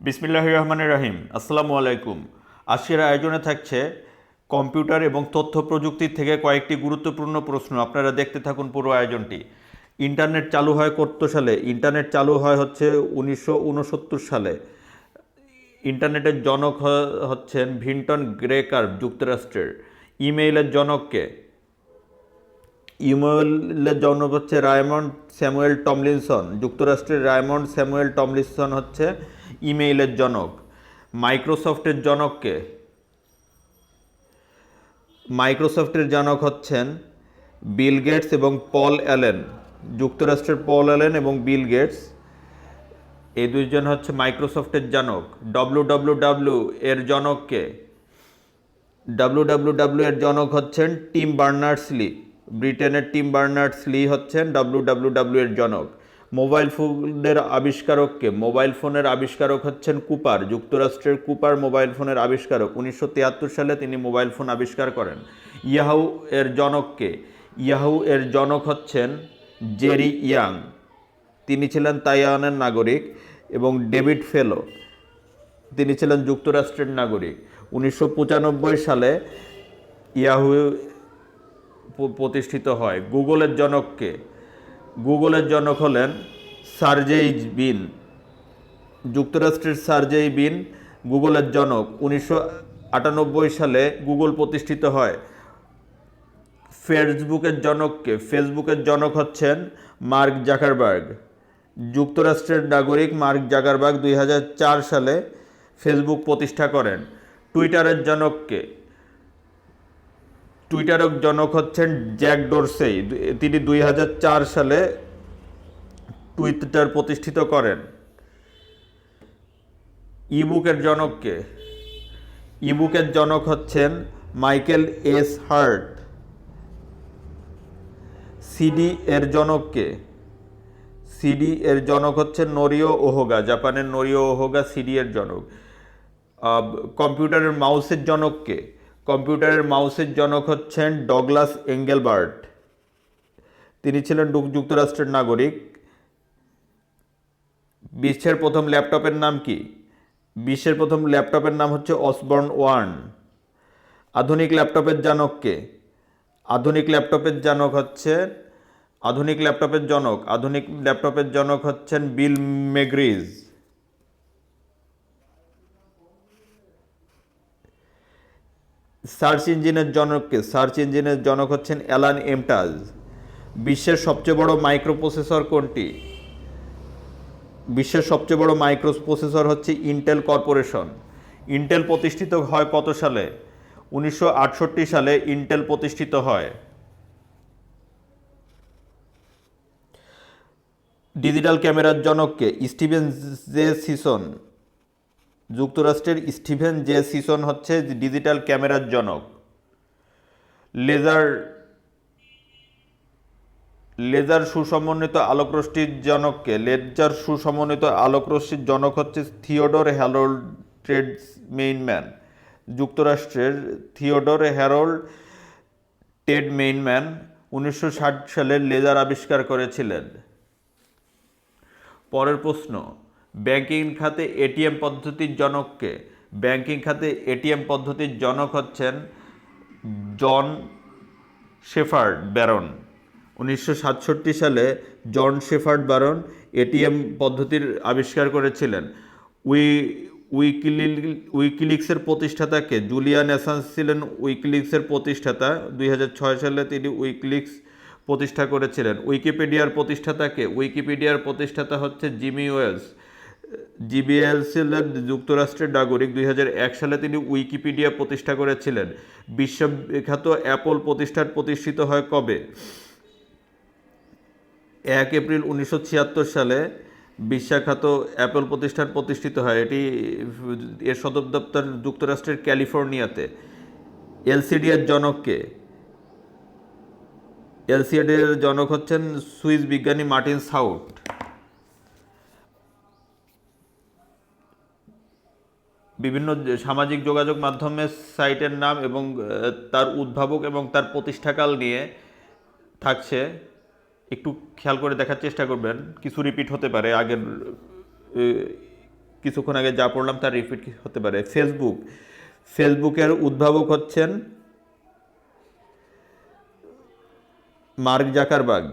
বিসমিল্লাহ রহমান রাহিম। আসসালামু আলাইকুম। আজকের আয়োজনে থাকছে কম্পিউটার এবং তথ্য প্রযুক্তির থেকে কয়েকটি গুরুত্বপূর্ণ প্রশ্ন। আপনারা দেখতে থাকুন পুরো আয়োজনটি। ইন্টারনেট চালু হয় কত সালে? ইন্টারনেট চালু হয় হচ্ছে উনিশশো উনসত্তর সালে। ইন্টারনেটের জনক হচ্ছেন ভিন্টন গ্রেকার যুক্তরাষ্ট্রের। ইমেইলের জনককে ইমেইলের জনক হচ্ছে রায়মন্ড স্যামুয়েল টমলিনসন। যুক্তরাষ্ট্রের রায়মন্ড স্যামুয়েল টমলিনসন হচ্ছে ইমেইলের জনক, মাইক্রোসফটের জনককে। মাইক্রোসফটের জনক হচ্ছেন বিল গেটস এবং পল অ্যালেন, যুক্তরাষ্ট্রের পল অ্যালেন এবং বিল গেটস। এই দুইজন হচ্ছে মাইক্রোসফটের জনক ডব্লু ডব্লু ডাব্লু এর জনককে। ডাব্লু ডাব্লু ডাব্লু এর জনক হচ্ছেন টিম বার্নার্স লি, ব্রিটেনের টিম বার্নার্স লি হচ্ছেন ডাব্লু ডাব্লু ডাব্লু এর জনক। মোবাইল ফোনের আবিষ্কারককে, মোবাইল ফোনের আবিষ্কারক হচ্ছেন কুপার, যুক্তরাষ্ট্রের কুপার মোবাইল ফোনের আবিষ্কারক। উনিশশো তিয়াত্তর সালে তিনি মোবাইল ফোন আবিষ্কার করেন। ইয়াহু এর জনককে, ইয়াহু এর জনক হচ্ছেন জেরি ইয়াং। তিনি ছিলেন তাইওয়ানের নাগরিক এবং ডেভিড ফেলো। তিনি ছিলেন যুক্তরাষ্ট্রের নাগরিক। উনিশশো পঁচানব্বই সালে ইয়াহু প্রতিষ্ঠিত হয়। গুগলের জনককে গুগলের জনক হলেন সার্জেই বিন, যুক্তরাষ্ট্রের সার্জেই বিন গুগলের জনক। উনিশশো আটানব্বই সালে গুগল প্রতিষ্ঠিত হয়। ফেসবুকের জনককে, ফেসবুকের জনক হচ্ছেন মার্ক জাকারবার্গ। যুক্তরাষ্ট্রের নাগরিক মার্ক জাকারবার্গ দুই হাজার চার সালে ফেসবুক প্রতিষ্ঠা করেন। টুইটারের জনককে টুইটারের জনক হচ্ছেন জ্যাক ডোরসেই তিনি দুই হাজার চার সালে টুইটার প্রতিষ্ঠিত করেন। ইবুকের জনককে। ইবুকের জনক হচ্ছেন মাইকেল এস হার্ট সিডি এর জনককে। সিডি এর জনক হচ্ছেন নরিও ওহোগা জাপানের নরিও ওহোগা সিডি এর জনক। কম্পিউটারের মাউসের জনককে। কম্পিউটারের মাউসের জনক হচ্ছেন ডগলাস এঙ্গেলবার্ট। তিনি ছিলেন যুক- যুক্তরাষ্ট্রের নাগরিক। বিশ্বের প্রথম ল্যাপটপের নাম কি? বিশ্বের প্রথম ল্যাপটপের নাম হচ্ছে অসবর্ন ওয়ান আধুনিক ল্যাপটপের জনককে আধুনিক ল্যাপটপের জনক হচ্ছে, আধুনিক ল্যাপটপের জনক, আধুনিক ল্যাপটপের জনক হচ্ছেন বিল মেগ্রিজ। সার্চ ইঞ্জিনের জনককে সার্চ ইঞ্জিনের জনক হচ্ছেন অ্যালান এমটাজ। বিশ্বের সবচেয়ে বড় মাইক্রো প্রসেসর কোনটি? বিশ্বের সবচেয়ে বড় মাইক্রো প্রসেসর হচ্ছে ইন্টেল কর্পোরেশন। ইন্টেল প্রতিষ্ঠিত হয় কত সালে? উনিশশো আটষট্টি সালে ইন্টেল প্রতিষ্ঠিত হয়। ডিজিটাল ক্যামেরার জনককে স্টিভেন জে সিসন। যুক্তরাষ্ট্রের স্টিভেন জে সিসন হচ্ছে ডিজিটাল ক্যামেরার জনক। লেজার লেজার সুসমন্বিত আলোকরশ্মির জনককে, লেজার সুসমন্বিত আলোকরশ্মির জনক হচ্ছে থিওডোর হ্যারোল্ড ট্রেডস মেইনম্যান যুক্তরাষ্ট্রের থিওডোর হ্যারোল্ড টেড মেইনম্যান উনিশশো ষাট সালে লেজার আবিষ্কার করেছিলেন। পরের প্রশ্ন ব্যাংকিং খাতে এটিএম পদ্ধতির জনককে, ব্যাংকিং খাতে এটিএম পদ্ধতির জনক হচ্ছেন জন শেফার্ড ব্যারন। উনিশশো সাতষট্টি সালে জন শেফার্ড ব্যারন এটিএম পদ্ধতির আবিষ্কার করেছিলেন। উই উইকিলি উইকিলিক্সের প্রতিষ্ঠাতাকে জুলিয়ান অ্যাসান্স ছিলেন উইকিলিক্সের প্রতিষ্ঠাতা। দুই হাজার ছয় সালে তিনি উইকিলিক্স প্রতিষ্ঠা করেছিলেন। উইকিপিডিয়ার প্রতিষ্ঠাতাকে, উইকিপিডিয়ার প্রতিষ্ঠাতা হচ্ছে জিমি ওয়েলস। জিবিএল ছিলেন যুক্তরাষ্ট্রের নাগরিক। দুই হাজার এক সালে তিনি উইকিপিডিয়া প্রতিষ্ঠা করেছিলেন। বিশ্ববিখ্যাত অ্যাপল প্রতিষ্ঠান প্রতিষ্ঠিত হয় কবে? এক এপ্রিল উনিশশো ছিয়াত্তর সালে বিশ্বখ্যাত অ্যাপল প্রতিষ্ঠান প্রতিষ্ঠিত হয়। এটি এর সদর দপ্তর যুক্তরাষ্ট্রের ক্যালিফোর্নিয়াতে। এলসিডিয়ার জনককে এলসিডিয়ার জনক হচ্ছেন সুইস বিজ্ঞানী মার্টিন সাউট। বিভিন্ন সামাজিক যোগাযোগ মাধ্যমের সাইটের নাম এবং তার উদ্ভাবক এবং তার প্রতিষ্ঠাকাল নিয়ে থাকছে। একটু খেয়াল করে দেখার চেষ্টা করবেন। কিছু রিপিট হতে পারে। আগের কিছুক্ষণ আগে যা পড়লাম তার রিপিট হতে পারে। ফেসবুক ফেসবুকের উদ্ভাবক হচ্ছেন মার্ক জাকারবাগ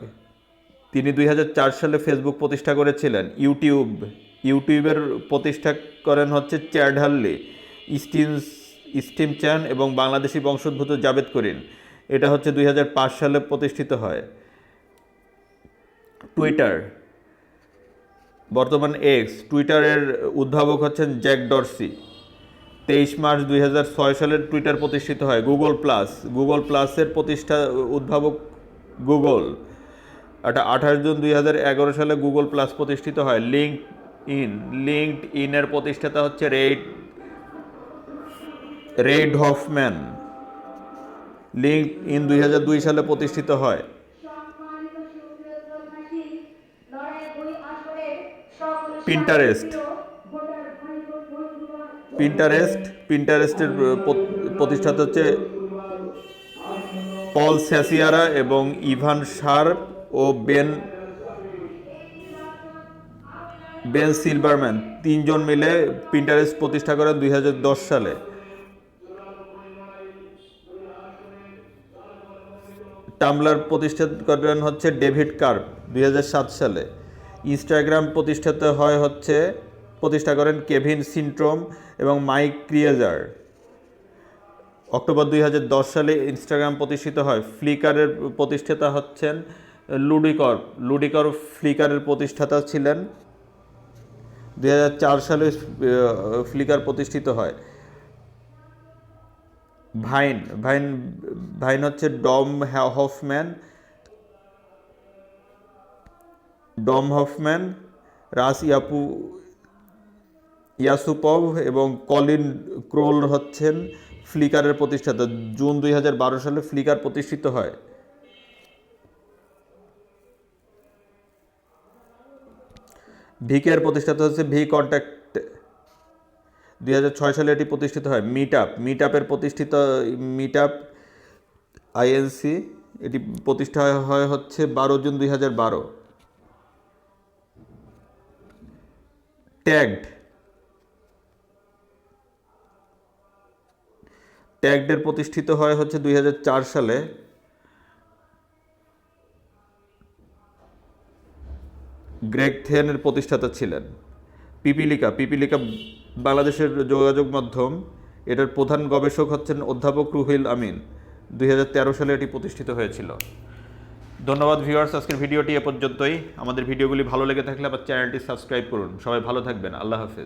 তিনি দুই হাজার চার সালে ফেসবুক প্রতিষ্ঠা করেছিলেন। ইউটিউব। ইউটিউবের প্রতিষ্ঠা করেন হচ্ছে Chad Hurley Steve Steve Chen এবং বাংলাদেশি বংশোদ্ভূত জাবেদ করিন এটা হচ্ছে দুই হাজার পাঁচ সালে প্রতিষ্ঠিত হয়। টুইটার। বর্তমান এক্স টুইটারের উদ্ভাবক হচ্ছেন জ্যাক ডরসি। তেইশ মার্চ দুই সালের টুইটার প্রতিষ্ঠিত হয়, গুগল প্লাস। গুগল প্লাসের প্রতিষ্ঠা উদ্ভাবক গুগল। এটা আঠাশ জুন দুই হাজার এগারো সালে গুগল প্লাস প্রতিষ্ঠিত হয়। লিঙ্ক ইন লিঙ্কড ইনের প্রতিষ্ঠাতা হচ্ছে Reid Reid Hoffman. LinkedIn দুই হাজার দুই সালে প্রতিষ্ঠিত হয়। বন্ধুগণ, পিন্টারেস্ট পিন্টারেস্টের প্রতিষ্ঠাতা হচ্ছে পল স্যাসিয়ারা এবং ইভান শার ও বেন বেন সিলভারম্যান তিনজন মিলে পিন্টারেস্ট প্রতিষ্ঠা করেন দুই হাজার দশ সালে। টামলার প্রতিষ্ঠা করেন হচ্ছে ডেভিড কার্প দুই হাজার সাত সালে। ইনস্টাগ্রাম প্রতিষ্ঠাত হয় হচ্ছে, প্রতিষ্ঠা করেন কেভিন সিন্ট্রোম এবং মাইক ক্রিয়েজার অক্টোবর দুই হাজার দশ সালে ইনস্টাগ্রাম প্রতিষ্ঠিত হয়। ফ্লিকারের প্রতিষ্ঠাতা হচ্ছেন লুডিকর লুডিকর ফ্লিকারের প্রতিষ্ঠাতা ছিলেন। দুই হাজার চার সালে ফ্লিকার প্রতিষ্ঠিত হয়। ভাইন ভাইন ভাইন হচ্ছে ডম হফম্যান। ডম হফম্যান, রাস ইয়াপু, ইয়াসুপভ এবং কলিন ক্রোল হচ্ছেন ফ্লিকারের প্রতিষ্ঠাতা। জুন দুই হাজার বারো সালে ফ্লিকার প্রতিষ্ঠিত হয়। ভিকের প্রতিষ্ঠাতা হচ্ছে ভি কন্ট্যাক্ট দুই সালে এটি প্রতিষ্ঠিত হয় মিট আপ মিট আপের প্রতিষ্ঠিত মিট আপ আইএনসি এটি প্রতিষ্ঠা হয় হচ্ছে বারো জুন দুই হাজার বারো। ট্যাগড ট্যাগডের প্রতিষ্ঠিত হয় হচ্ছে দুই হাজার চার সালে। গ্রেগ থেনের প্রতিষ্ঠাতা ছিলেন। পিপিলিকা পিপিলিকা বাংলাদেশের যোগাযোগ মাধ্যম। এটার প্রধান গবেষক হচ্ছেন অধ্যাপক রুহিল আমিন। দুই হাজার তেরো সালে এটি প্রতিষ্ঠিত হয়েছিল। ধন্যবাদ ভিউয়ার্স, আজকের ভিডিওটি এ পর্যন্তই। আমাদের ভিডিওগুলি ভালো লেগে থাকলে আবার চ্যানেলটি সাবস্ক্রাইব করুন। সবাই ভালো থাকবেন। আল্লাহ হাফেজ।